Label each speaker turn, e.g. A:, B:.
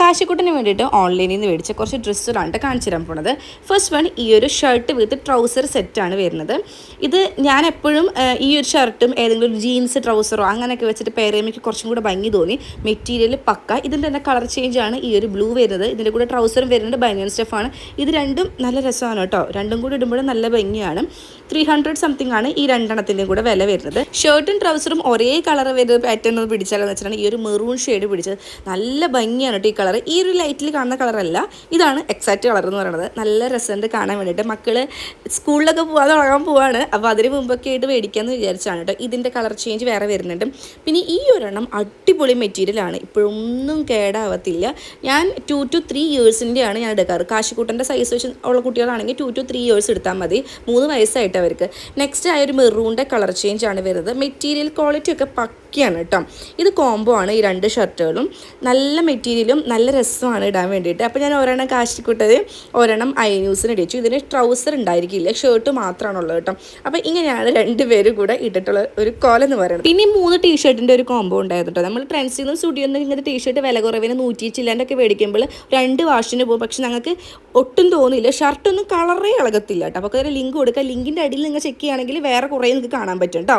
A: കാശിക്കുട്ടിന് വേണ്ടിയിട്ട് ഓൺലൈനിൽ നിന്ന് മേടിച്ച കുറച്ച് ഡ്രസ്സുകളാണ് കാണിച്ചു തരാൻ പോണത്. ഫസ്റ്റ് വൺ ഈ ഒരു ഷർട്ട് വിത്ത് ട്രൗസർ സെറ്റാണ് വരുന്നത്. ഇത് ഞാൻ എപ്പോഴും ഈ ഒരു ഷർട്ടും ഏതെങ്കിലും ഒരു ജീൻസ് ട്രൗസറോ അങ്ങനെയൊക്കെ വെച്ചിട്ട് പേരേമയ്ക്ക് കുറച്ചും കൂടെ ഭംഗി തോന്നി. മെറ്റീരിയൽ പക്ക. ഇതിന്റെ തന്നെ കളർ ചേഞ്ചാണ് ഈ ഒരു ബ്ലൂ വരുന്നത്. ഇതിന്റെ കൂടെ ട്രൗസറും വരുന്നുണ്ട്. ബനിയൻ സ്റ്റഫാണ് ഇത് രണ്ടും നല്ല രസമാണ് കേട്ടോ രണ്ടും കൂടി ഇടുമ്പോൾ നല്ല ഭംഗിയാണ്. ത്രീ ഹൺഡ്രഡ് സംതിങ് ആണ് ഈ രണ്ടെണ്ണത്തിന്റെയും കൂടെ വില വരുന്നത്. ഷർട്ടും ട്രൗസറും ഒരേ കളർ വരുന്ന പാറ്റേൺ പിടിച്ചാലെന്ന് വെച്ചിട്ടുണ്ടെങ്കിൽ ഈ ഒരു മെറൂൺ ഷെയ്ഡ് പിടിച്ചത്. നല്ല ഭംഗിയാണ് കേട്ടോ ഈ കളർ ഈ ഒരു ലൈറ്റിൽ കാണുന്ന കളറല്ല ഇതാണ് എക്സാക്റ്റ് കളർ എന്ന് പറയുന്നത് നല്ല രസമുണ്ട് കാണാൻ വേണ്ടിയിട്ട് മക്കൾ സ്കൂളിലൊക്കെ പോകാതെ ഉറങ്ങാൻ പോവാണ്. അപ്പോൾ അതിന് മുമ്പൊക്കെ ആയിട്ട് മേടിക്കാമെന്ന് വിചാരിച്ചാണ് കേട്ടോ ഇതിന്റെ കളർ ചേഞ്ച് വേറെ വരുന്നുണ്ട്. പിന്നെ ഈ ഒരെണ്ണം അടിപൊളി മെറ്റീരിയലാണ് ഇപ്പോഴൊന്നും കേടാവത്തില്ല. ഞാൻ ടു ടു ത്രീ ഇയേഴ്സിന്റെയാണ് ഞാൻ എടുക്കാറ്. കാശിക്കൂട്ടന്റെ സൈസ് വെച്ച് ഉള്ള കുട്ടികളാണെങ്കിൽ ടു ടു ത്രീ ഇയേഴ്സ് എടുത്താൽ മതി. മൂന്ന് വയസ്സായിട്ട് അവർക്ക്. നെക്സ്റ്റ് ആയ ഒരു മെറൂണിന്റെ കളർ ചേഞ്ച് ആണ് വരുന്നത്. മെറ്റീരിയൽ ക്വാളിറ്റി ഒക്കെ പക്കയാണ് കേട്ടോ ഇത് കോംബോ ആണ് ഈ രണ്ട് ഷർട്ടുകളും നല്ല മെറ്റീരിയലും രസമാണ് ഇടാൻ വേണ്ടിയിട്ട്. അപ്പോൾ ഞാൻ ഒരെണ്ണം കാശിക്കൂട്ടത് ഒരെണ്ണം ഐ ന്യൂസിന് ഇടിച്ചു. ഇതിന് ട്രൗസർ ഉണ്ടായിരിക്കില്ല. ഷർട്ട് മാത്രമാണുള്ളത് കേട്ടോ. അപ്പോൾ ഇങ്ങനെയാണ് രണ്ടുപേരും കൂടെ ഇട്ടിട്ടുള്ള ഒരു കോല എന്ന് പറയുന്നത്. പിന്നെ മൂന്ന് ടീഷർട്ടിന്റെ ഒരു കോംബോ ഉണ്ടായിരുന്നു കേട്ടോ. നമ്മൾ ട്രെൻഡ്സിൽ നിന്നും സ്റ്റുഡിയോ നിന്നും ഇങ്ങനത്തെ ടീഷർട്ട് വില കുറവിന് നൂറ്റി ചില്ലാണ്ടൊക്കെ മേടിക്കുമ്പോൾ രണ്ട് വാഷിന് പോകും. പക്ഷെ ഞങ്ങൾക്ക് ഒട്ടും തോന്നില്ല ഷർട്ടൊന്നും കളറേ ഇളകത്തില്ല കേട്ടോ. അപ്പോൾ ലിങ്ക് കൊടുക്കുക ലിങ്കിന്റെ അടിയിൽ നിങ്ങൾ ചെക്ക് ചെയ്യുകയാണെങ്കിൽ വേറെ കുറേ നിങ്ങൾക്ക് കാണാൻ പറ്റും കേട്ടോ.